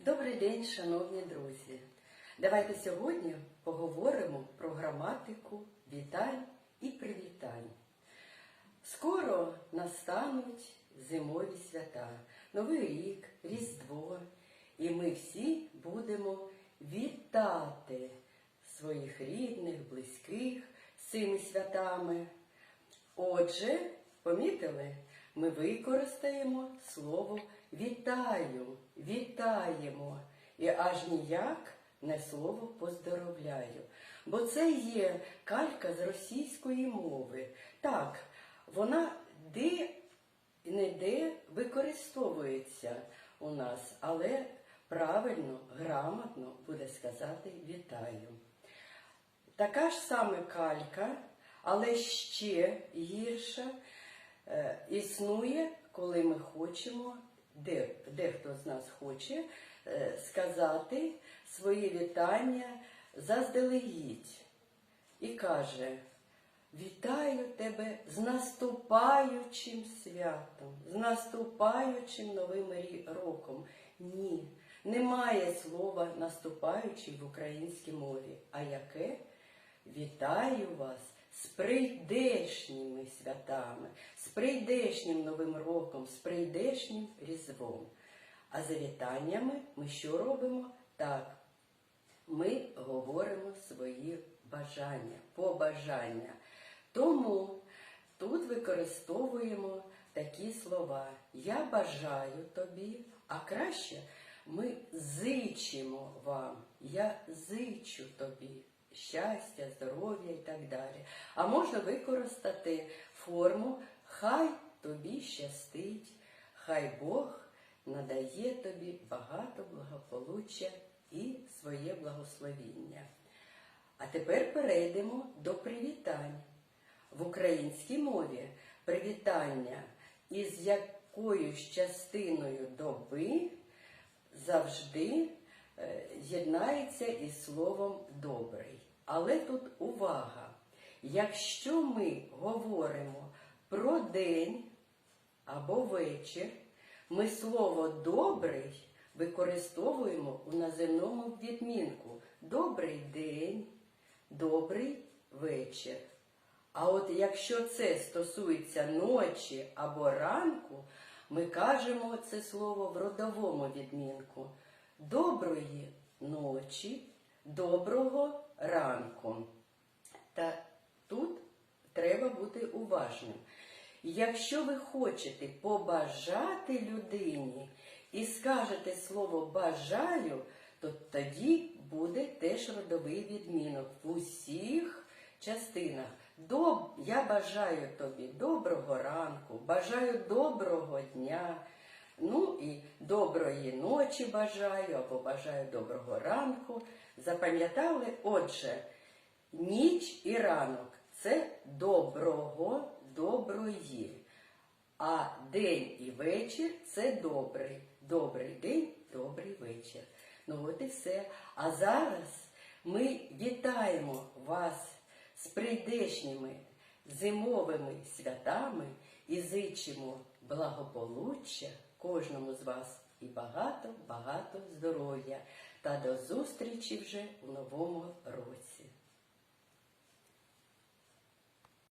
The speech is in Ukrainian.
Добрий день, шановні друзі! Давайте сьогодні поговоримо про граматику вітань і привітань. Скоро настануть зимові свята, Новий рік, Різдво, і ми всі будемо вітати своїх рідних, близьких з цими святами. Отже, помітили, ми використаємо слово вітаю, вітаємо і аж ніяк не слово поздоровляю. Бо це є калька з російської мови. Так, вона де не де використовується у нас, але правильно, грамотно буде сказати вітаю. Така ж саме калька, але ще гірша, існує, коли ми хочемо, де, дехто з нас хоче е, сказати своє вітання заздалегідь. І каже, вітаю тебе з наступаючим святом, з наступаючим новим роком. Ні, немає слова наступаючий в українській мові. А яке? Вітаю вас з прийдешніми святами, з прийдешнім Новим роком, з прийдешнім Різдвом. А за вітаннями ми що робимо? Так, ми говоримо свої бажання, побажання. Тому тут використовуємо такі слова. Я бажаю тобі, а краще ми зичимо вам. Я зичу тобі щастя, здоров'я і так далі. А можна використати форму Хай тобі щастить, хай Бог надає тобі багато благополуччя і своє благословіння. А тепер перейдемо до привітань. В українській мові привітання із якоюсь частиною доби завжди єднається із словом добрий. Але тут увага! Якщо ми говоримо про день або вечір, ми слово добрий використовуємо у наземному відмінку добрий день, добрий вечір. А от якщо це стосується ночі або ранку, ми кажемо це слово в родовому відмінку. Доброї ночі, доброго ранку. Та тут треба бути уважним. Якщо ви хочете побажати людині і скажете слово бажаю, то тоді буде теж родовий відмінок в усіх частинах. Доб... Я бажаю тобі доброго ранку, бажаю доброго дня. Ну і доброї ночі бажаю або бажаю доброго ранку. Запам'ятали? Отже, ніч і ранок це доброго, доброї. А день і вечір це добрий. Добрий день, добрий вечір. Ну от і все. А зараз ми вітаємо вас з прийдешніми зимовими святами і зичимо благополуччя кожному з вас і багато-багато здоров'я. Та до зустрічі вже у новому році.